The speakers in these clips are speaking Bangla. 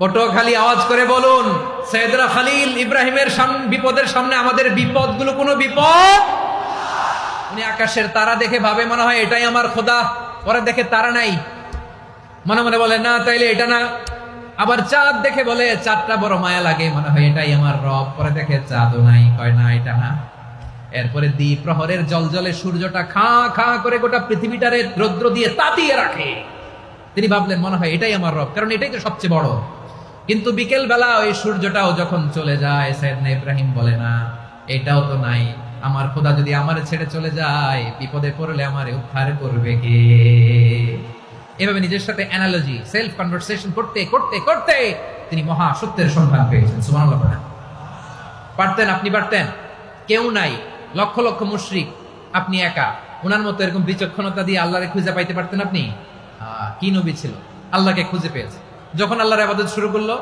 পটুয়াখালী আওয়াজ করে বলুন, সৈয়দরা খালিল ইব্রাহিমের বিপদের সামনে আমাদের বিপদগুলো কোনো বিপদ? উনি আকাশের তারা দেখে ভাবে মনে হয় এটাই আমার খোদা, পরে দেখে তারা নাই। মনে মনে বলে, না, তাইলে এটা না। আবার চাঁদ দেখে বলে, চাঁদটা বড় মায়া লাগে। মনে হয় এটাই আমার রব। পরে দেখে, চাঁদও নাই। কয়, না, এটা না। এরপরে দ্বীপ প্রহরের জল জলে সূর্যটা খা খা করে গোটা পৃথিবীটারে রৌদ্র দিয়ে তাতিয়ে রাখে। তিনি ভাবলেন, মনে হয় এটাই আমার রব। কারণ এটাই তো সবচেয়ে বড়। কিন্তু বিকেল বেলা ওই সূর্যটাও যখন চলে যায় সৈয়দনা ইব্রাহিম বলে, না, এটাও তো নাই। আমার খোদা যদি আমার ছেড়ে চলে যায়, বিপদে পড়লে আমার উদ্ধার করবে কে? এভাবে নিজের সাথে অ্যানালজি সেলফ কনভারসেশন করতে করতে করতে তিনি মহা সত্যের সন্ধান পেয়েছেন। সুবহানাল্লাহ পড়েন। পারতেন, আপনি পারতেন। কেউ নাই। লক্ষ লক্ষ মুশরিক। আপনি একা। ওনার মতো এরকম বিচক্ষণতা দিয়ে আল্লাহরে খুঁজে পাইতে পারতেন আপনি? কি নবী ছিল? আল্লাহকে খুঁজে পেয়েছে। যখন আল্লাহর আবাদত শুরু করল,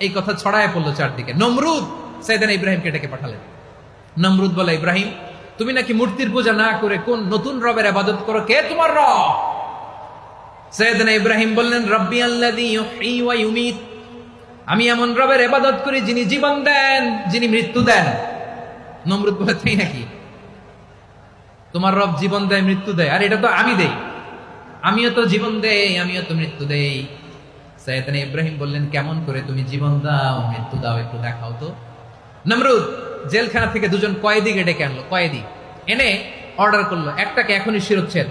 এই কথা ছড়ায় পড়ল চারদিকে। নমরুদ সাইদান ইব্রাহিমকে ডেকে পাঠালেন। নমরুদ বলে, ইব্রাহিম, তুমি নাকি মূর্তির পূজা না করে কোন নতুন রবের আবাদত করো? কে তোমার রব? সৈয়দনা ইব্রাহিম বললেন, রব্বি আমি এমন রবের ইবাদত করি যিনি জীবন দেন, যিনি মৃত্যু দেন। নমরুদ বলে, তাই নাকি? তোমার রব জীবন দেয়, মৃত্যু দেয়। আর, এটা তো আমি দেই। আমিও তো জীবন দেই, আমিও তো মৃত্যু দেই। সৈয়দনা ইব্রাহিম বললেন, কেমন করে তুমি জীবন দাও, মৃত্যু দাও, একটু দেখাও তো। নমরুদ জেলখানা থেকে দুজন কয়েদিকে ডেকে আনলো? কয়েদি। এনে অর্ডার করল, একটাকে এখনই শিরোচ্ছেদ।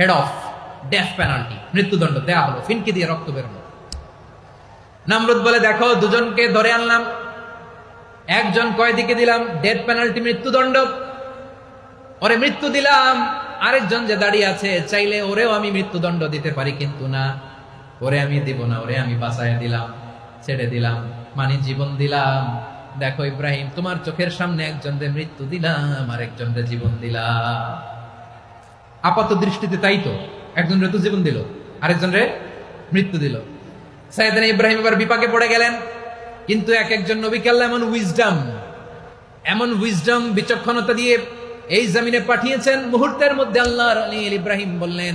হেড অফ ডেথ পেনাল্টি মৃত্যুদণ্ড দেয়া হলো, ফিনকি দিয়ে রক্ত বেরোলো। নামরুদ বলে, দেখো, দুজনকে ধরে আনলাম, একজন কয়েদিকে দিলাম ডেথ পেনাল্টি মৃত্যুদণ্ড। ওরে মৃত্যু দিলাম, আরেকজন যে দাঁড়িয়ে আছে, চাইলে ওরেও আমি মৃত্যুদণ্ড দিতে পারি, কিন্তু না। ওরে আমি দিব না, ওরে আমি বাঁচায় দিলাম, ছেড়ে দিলাম মানে জীবন দিলাম। দেখো ইব্রাহিম, তোমার চোখের সামনে একজনদের মৃত্যু দিলাম আর একজনদের জীবন দিলাম। আপাত দৃষ্টিতে তাই তো, একজন রে তো জীবন দিল, আরেকজন রে মৃত্যু দিল। সাইদান ইব্রাহিম এবার বিপাকে পড়ে গেলেন, কিন্তু এক একজন নবীকে আল্লাহ এমন উইজডম এমন উইজডম বিচক্ষণতা দিয়ে এই জমিনে পাঠিয়েছেন। মুহূর্তের মধ্যে আল্লাহ আলীল ইব্রাহিম বললেন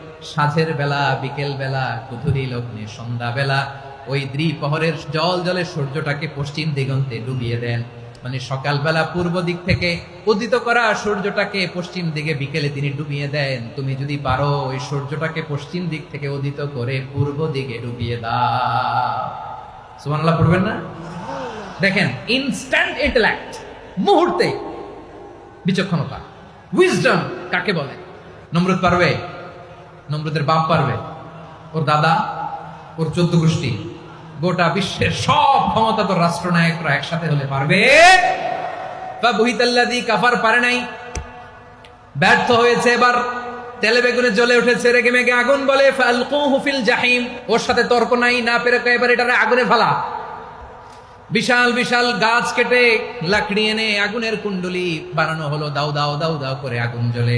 সাঁঝের বেলা, বিকেল বেলা কুথুরি লগ্নে সন্ধ্যা বেলা, ওই দ্বিপহরের জল জলে সূর্যটাকে পশ্চিম দিগন্তে ডুবিয়ে দেন। মানে সকালবেলা পূর্ব দিক থেকে উদিত করা সূর্যটাকে পশ্চিম দিকে বিকেলে তিনি ডুবিয়ে দেন। তুমি যদি পারো, ওই সূর্যটাকে পশ্চিম দিক থেকে উদিত করে পূর্ব দিকে ডুবিয়ে দাও। পড়বেন না? দেখেন ইনস্ট্যান্ট ইন্টেলেক্ট মুহূর্তে বিচক্ষণতা উইজডম কাকে বলে? নমরুদ পারবে? নমরুদের বাপ পারবে। ওর দাদা, ওর চোদ্দ গোষ্ঠী, গোটা বিশ্বের সব ক্ষমতা তো রাষ্ট্রনায়করা একসাথে হলে পারবে। বা বহিতাল্লাদি কাফার পারে নাই। ব্যর্থ হয়েছে এবার। তেলে বেগুনে জ্বলে উঠেছে, রেগে মেগে আগুন বলে। ফালকুহু ফিল জাহিম। ওর সাথে তর্ক নাই, না পেরে এবার এটারে আগুনে ফেলা। বিশাল বিশাল গাছ কেটে লাকড়ি এনে আগুনের কুণ্ডলি বানানো হলো। দাও দাও দাও দাও করে আগুন জ্বলে।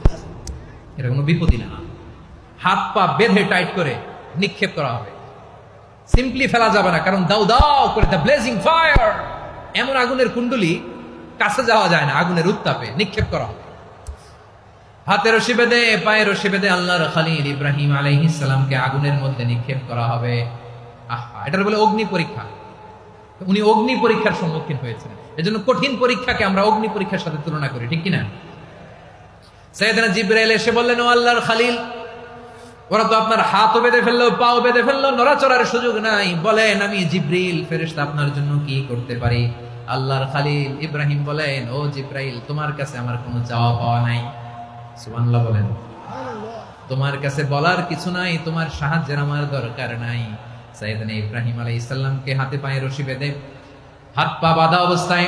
এটা কোনো বিপদই না। হাত পা বেঁধে টাইট করে নিক্ষেপ করা হবে। সিম্পলি ফেলা যাবে না, কারণ দাও দাও করে দ্য ব্লেজিং ফায়ার এমন আগুনের কুণ্ডলি কাছে যাওয়া যায় না, আগুনের উত্তাপে নিক্ষেপ করা হবে। হাতে রশি বেঁধে পায়ে রশি বেঁধে আল্লাহর খালিল ইব্রাহিম আলাইহিস সালামকে আগুনের মধ্যে নিক্ষেপ করা হবে। আহা, এটার বলে অগ্নি পরীক্ষা। উনি অগ্নি পরীক্ষার সম্মুখীন হয়েছেন। এজন্য কঠিন পরীক্ষাকে আমরা অগ্নি পরীক্ষার সাথে তুলনা করি, ঠিক কিনা? সৈয়দনা জিব্রাইল এসে বললেন, ও আল্লাহর খালিল, ওরা তো আপনার হাতও বেঁধে ফেলল, পাও বেঁধে ফেলল, নড়াচড়ার সুযোগ নাই। বলেন, আমি জিব্রিল ফেরেশতা আপনার জন্য কি করতে পারি? আল্লাহর খালিল ইব্রাহিম বলেন, ও জিব্রাইল, তোমার কাছে আমার কোনো চাওয়া পাওয়া নাই। সুবহানাল্লাহ বলেন। তোমার কাছে বলার কিছু নাই, তোমার সাহায্যের আমার দরকার নাই। সাইদানা ইব্রাহিম আলাইহিস সালামকে হাতে পায়ে রশি বেঁধে হাত পা বাঁধা অবস্থায়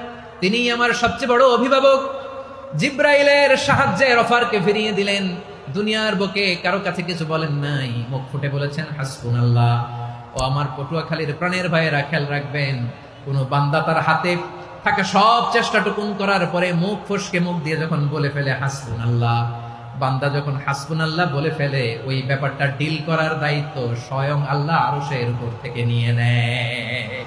তিনি আমার সবচেয়ে বড় অভিভাবক। জিব্রাইলের সাহায্যে রফারকে ফিরিয়ে দিলেন। দুনিয়ার বুকে কারও কাছে কিছু বলেন নাই। মুখ ফুটে বলেছেন হাসবুন আল্লাহ ও আমার পটুয়াখালীর প্রাণের ভাইয়েরা খেয়াল রাখবেন, কোন বান্দা তার হাতে থাকা সব চেষ্টাটুকুন করার পরে মুখ ফসকে মুখ দিয়ে যখন বলে ফেলে হাসবুন আল্লাহ বান্দা যখন হাসবুন আল্লাহ বলে ফেলে, ওই ব্যাপারটা ডিল করার দায়িত্ব স্বয়ং আল্লাহ আরও সে এর উপর থেকে নিয়ে নেয়।